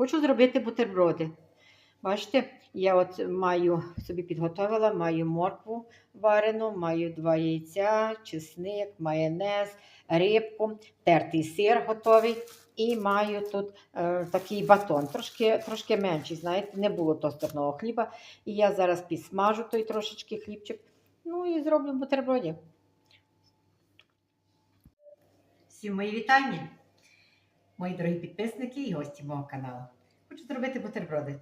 Хочу зробити бутерброди. Бачите, я от маю собі підготовила, маю моркву варену, маю два яйця, чесник, майонез, рибку, тертий сир готовий. І маю тут е, такий батон, трошки, трошки менший, знаєте, не було тостерного хліба. І я зараз підсмажу той трошечки хлібчик. Ну і зроблю бутербродів. Всім мої вітання, мої дорогі підписники і гості мого каналу. Хочу зробити бутерброди.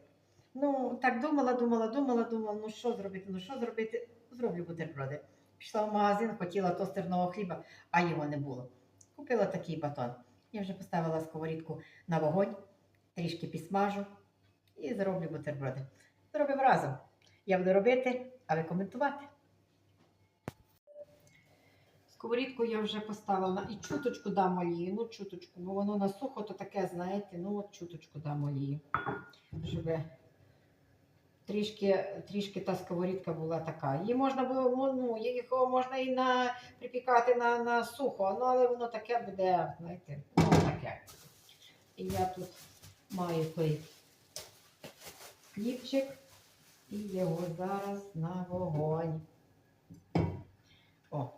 Ну, так думала, думала, думала, думала, ну що зробити, ну що зробити? Зроблю бутерброди. Пішла в магазин, хотіла тостерного хліба, а його не було. Купила такий батон. Я вже поставила сковорідку на вогонь, трішки підсмажу і зроблю бутерброди. Зробимо разом. Я буду робити, а ви коментувати. Сковорідку я вже поставила і чуточку дам олії, ну чуточку, бо воно на сухо, то таке, знаєте, ну от чуточку дам олії, щоб трішки, трішки та сковорідка була така. Її можна було, ну, її можна і на, припікати на, на сухо, ну, але воно таке буде, знаєте, ну таке. І я тут маю той хлібчик і його зараз на вогонь. О.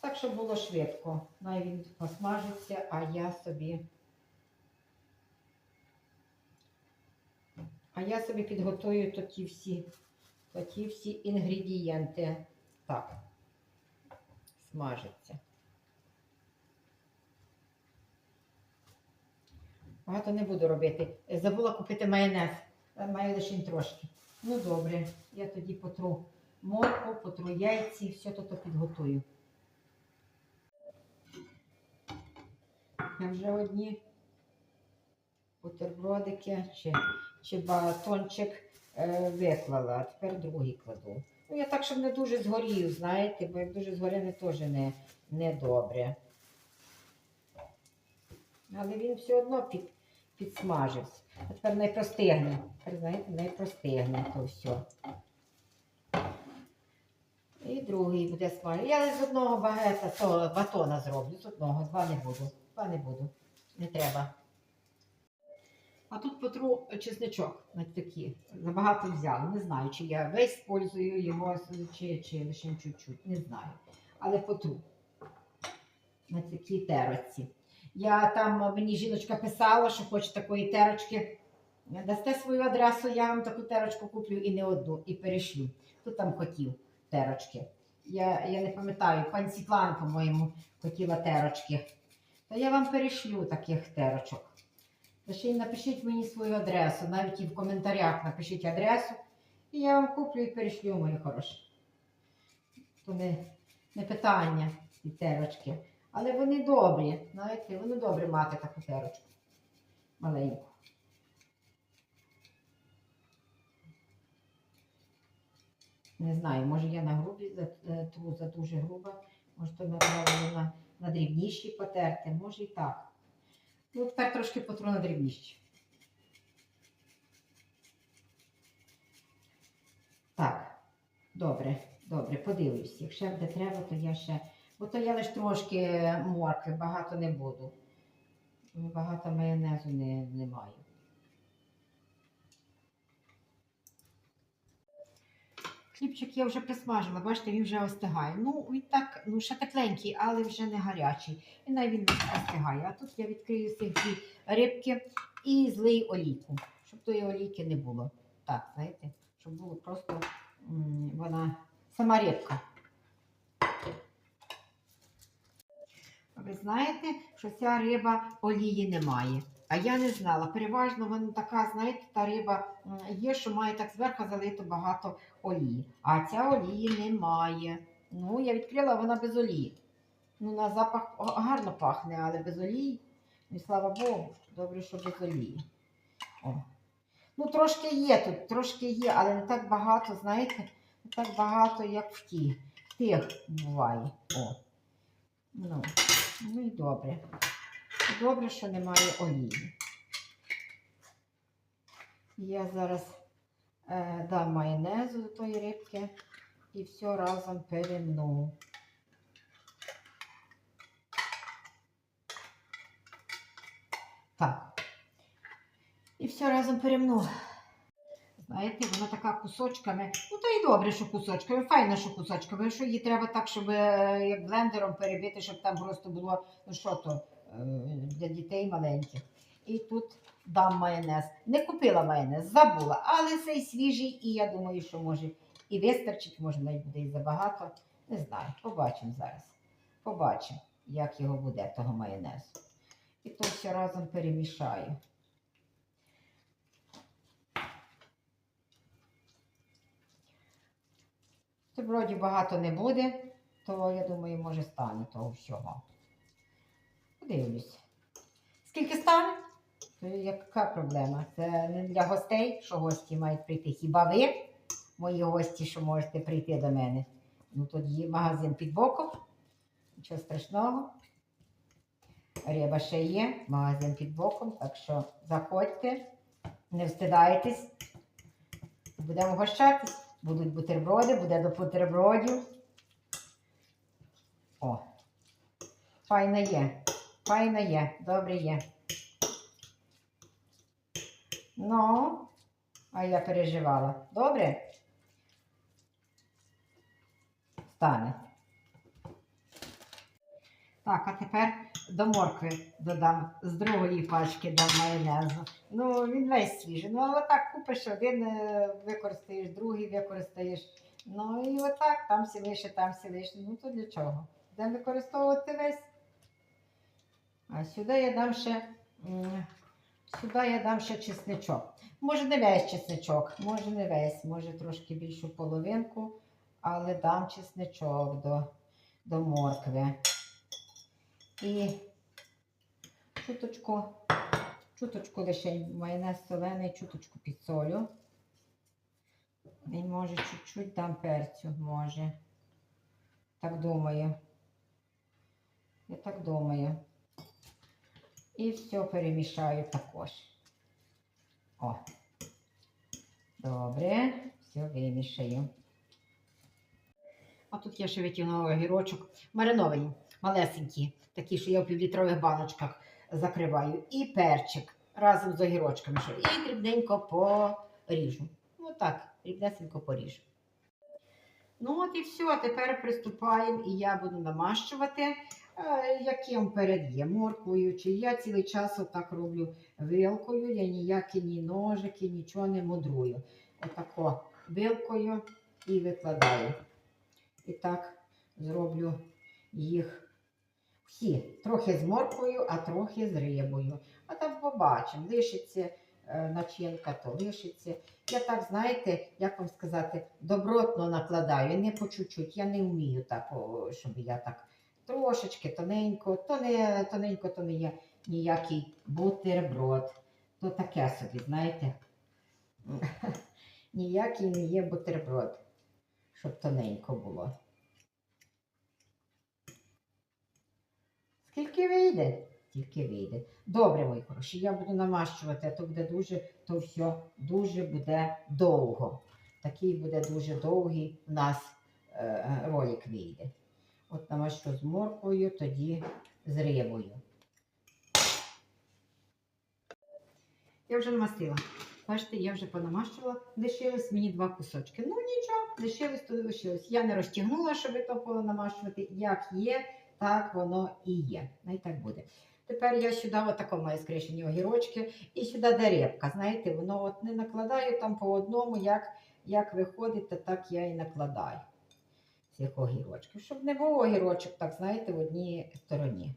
Так, щоб було швидко. Най він посмажиться, а я собі. А я собі підготую такі всі, такі всі інгредієнти. Так, смажиться. Багато не буду робити. Забула купити майонез. Е, Маю лише трошки. Ну добре, я тоді потру морку, потру яйці, все тут підготую. Я вже одні бутербродики чи, чи батончик е, виклала, а тепер другий кладу. Ну, я так, щоб не дуже згорів, знаєте, бо як дуже згоряне теж не, не добре. Але він все одно під, підсмажився. А тепер не простигне. Тепер, знаєте, не простигне то все. І другий буде смажити. Я з одного багета, то батона зроблю, з одного, два не буду. Два не буду. Не треба. А тут потру чесничок на такі. Забагато взяла. Не знаю, чи я весь пользую його, чи, чи лише чуть-чуть. Не знаю. Але потру. На такій терочці. Я там мені жіночка писала, що хоче такої терочки. Дасте свою адресу, я вам таку терочку куплю і не одну, і перешлю. Хто там хотів терочки? Я, я не пам'ятаю, пані Світлана, по-моєму, хотіла терочки. То я вам перешлю таких терочок. Лише й напишіть мені свою адресу, навіть і в коментарях напишіть адресу, і я вам куплю і перешлю, мої хороші. То не, не питання, ці терочки. Але вони добрі, знаєте, вони добрі мати таку терочку. Маленьку. Не знаю, може я на грубі тру за дуже груба, може то направлено на, на дрібніші потерти, може і так. Ну, тепер трошки потру на дрібніші. Так, добре, добре, подивлюсь. Якщо буде треба, то я ще. Бо то я лише трошки моркви, багато не буду. Багато майонезу не, не маю. Хлібчик я вже присмажила, бачите, він вже остигає. Ну, він так, ну, ще тепленький, але вже не гарячий. І навіть він остигає. А тут я відкрию ці дві рибки і злий олійку, щоб тої олійки не було. Так, знаєте, щоб було просто вона сама рибка. Ви знаєте, що ця риба олії не має. А я не знала. Переважно вона така, знаєте, та риба є, що має так зверху залито багато олії. А ця олії немає. Ну, я відкрила, вона без олії. Ну, на запах гарно пахне, але без олії. Ну, і слава Богу, добре, що без олії. О. Ну, трошки є тут, трошки є, але не так багато, знаєте, не так багато, як в ті. Тих буває. О. Ну, ну і добре. Добре, що немає олії. Я зараз е, дам майонезу до тої рибки і все разом перемну. Так. І все разом перемну. Знаєте, вона така кусочками. Ну, та й добре, що кусочками, файно, що кусочками. Що її треба так, щоб е, як блендером перебити, щоб там просто було, ну що то, для дітей маленьких. І тут дам майонез. Не купила майонез, забула, але цей свіжий, і я думаю, що може і вистачить, може навіть буде і забагато. Не знаю, побачимо зараз. Побачимо, як його буде, того майонезу. І то все разом перемішаю. Це вроді багато не буде, то я думаю, може стане того всього. Подивлюсь. Скільки стане? То яка проблема? Це не для гостей, що гості мають прийти. Хіба ви, мої гості, що можете прийти до мене? Ну тоді магазин під боком. Нічого страшного. Риба ще є, магазин під боком, так що заходьте, не встидайтесь. Будемо гощатись. Будуть бутерброди, буде до бутербродів. О, файна є, файна є, добре є. Ну, а я переживала. Добре? Стане. Так, а тепер до моркви додам з другої пачки дам майонезу. Ну, він весь свіжий. Ну, але так купиш один, е, використаєш, другий використаєш. Ну і отак, там сілиш, там сілиш. Ну то для чого? Будемо використовувати весь. А сюди я дам ще. Сюди я дам ще чесничок. Може не весь чесничок, може не весь, може трошки більшу половинку, але дам чесничок до, до моркви. І чуточку, чуточку лише майонез солений, чуточку підсолю. І може чуть-чуть дам перцю, може. Так думаю. Я так думаю. І все перемішаю також. О. Добре, все вимішаю. А тут я ще витягнула огірочок мариновані, малесенькі, такі, що я в півлітрових баночках закриваю. І перчик разом з огірочками. І дрібненько поріжу. Ну так, дрібнесенько поріжу. Ну от і все, тепер приступаємо, і я буду намащувати, яким перед є морквою. Чи я цілий час отак роблю вилкою, я ніякі ні ножики, нічого не мудрую. Отако вилкою і викладаю. І так зроблю їх всі. Трохи з морквою, а трохи з рибою. А там побачимо, лишиться е, начинка, то лишиться. Я так, знаєте, як вам сказати, добротно накладаю, не по чуть-чуть. Я не вмію так, щоб я так трошечки тоненько, то не тоненько, то не є ніякий бутерброд. То таке собі, знаєте. Ніякий не є бутерброд, щоб тоненько було. Скільки вийде? Тільки вийде. Добре, мої хороші, я буду намащувати, а то буде дуже, то все дуже буде довго. Такий буде дуже довгий у нас е, ролик вийде. От намащу з морквою, тоді з рибою. Я вже намастила. Бачите, я вже понамащувала, лишилось мені два кусочки. Ну нічого, лишилось, то лишилось. Я не розтягнула, щоб то понамащувати. Як є, так воно і є. Най так буде. Тепер я сюди отако маю скришені огірочки і сюди де рибка. Знаєте, воно от не накладаю там по одному, як, як виходить, то так я і накладаю цих огірочків. Щоб не було огірочок, так знаєте, в одній стороні.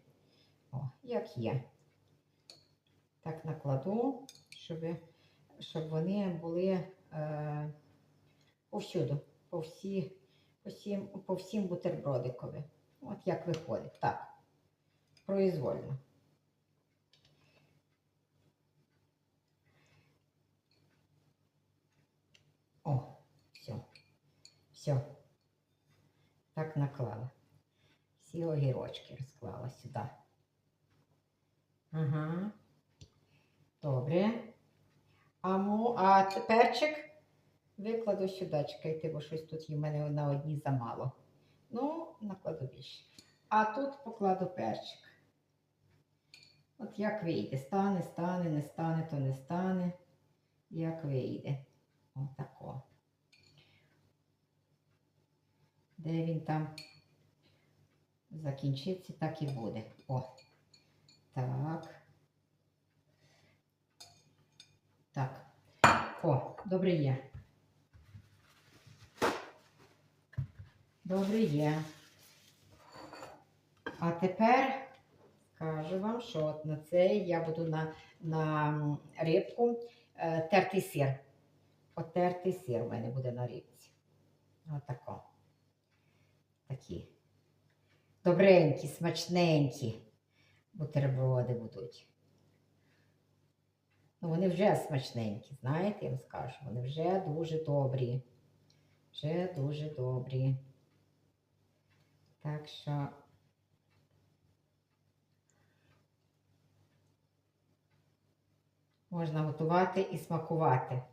О, як є. Так накладу, щоб, щоб вони були е, повсюду, по, всі, по, всім, по всім бутербродикові. От як виходить. Так. Произвольно. О, все. Все. Так наклала. Всі огірочки розклала сюди. Ага. Добре. А, му, а перчик викладу сюди. Чекайте, бо щось тут в мене на одній замало. Ну, накладу більше. А тут покладу перчик. От як вийде, стане, стане, не стане, то не стане. Як вийде. Отако. Де він там закінчиться, так і буде. О. Так. Так. О, добре є. Добре є. А тепер скажу вам, що на це я буду на, на рибку е, тертий сир. От тертий сир у мене буде на рибці. Отако. Такі. Добренькі, смачненькі бутерброди будуть. Ну, вони вже смачненькі, знаєте, я вам скажу. Вони вже дуже добрі. Вже дуже добрі. Так що можна готувати і смакувати.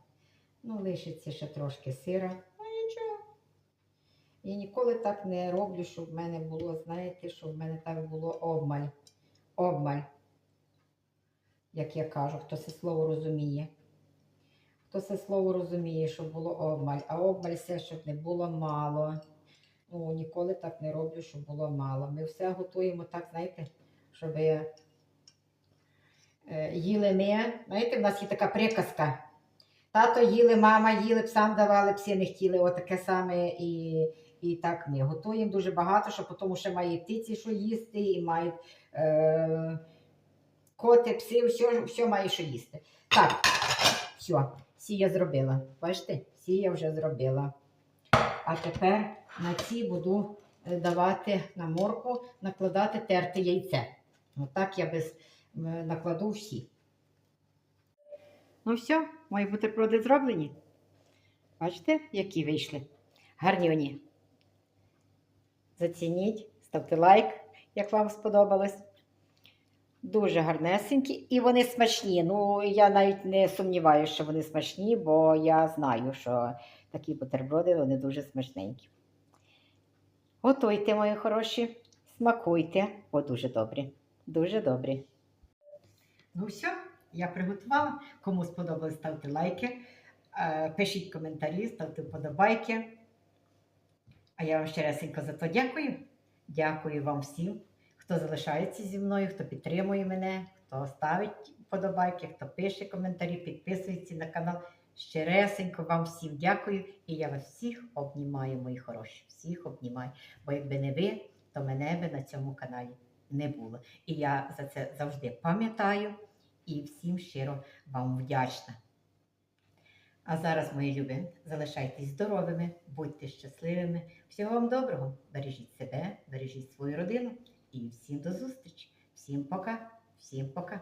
Ну, лишиться ще трошки сира. Я ніколи так не роблю, щоб в мене було, знаєте, щоб в мене так було обмаль. Обмаль. Як я кажу, хто це слово розуміє. Хто це слово розуміє, щоб було обмаль. А обмаль все, щоб не було мало. Ну, ніколи так не роблю, щоб було мало. Ми все готуємо так, знаєте, щоб е, їли ми. Знаєте, в нас є така приказка. Тато їли, мама їли, псам давали, пси не хотіли. Отаке саме і, і так ми готуємо дуже багато, що тому ще має птиці, що їсти, і мають е, коти, пси, все, все має що їсти. Так, все, всі я зробила. Бачите, всі я вже зробила. А тепер на ці буду е, давати на морку, накладати терте яйце. Отак я без накладу всі. Ну все, мої бутерброди зроблені. Бачите, які вийшли? Гарні вони. Зацініть, ставте лайк, як вам сподобалось. Дуже гарнесенькі і вони смачні. Ну, я навіть не сумніваюся, що вони смачні, бо я знаю, що такі бутерброди вони дуже смачненькі. Готуйте, мої хороші, смакуйте, бо дуже добрі. Дуже добрі. Ну все, я приготувала. Кому сподобалось, ставте лайки, е, пишіть коментарі, ставте вподобайки. А я вам ще разенько за то дякую. Дякую вам всім, хто залишається зі мною, хто підтримує мене, хто ставить вподобайки, хто пише коментарі, підписується на канал. Ще разенько вам всім дякую. І я вас всіх обнімаю, мої хороші. Всіх обнімаю. Бо якби не ви, то мене би на цьому каналі не було. І я за це завжди пам'ятаю і всім щиро вам вдячна. А зараз, мої любі, залишайтесь здоровими, будьте щасливими. Всього вам доброго. Бережіть себе, бережіть свою родину і всім до зустрічі. Всім пока, всім пока.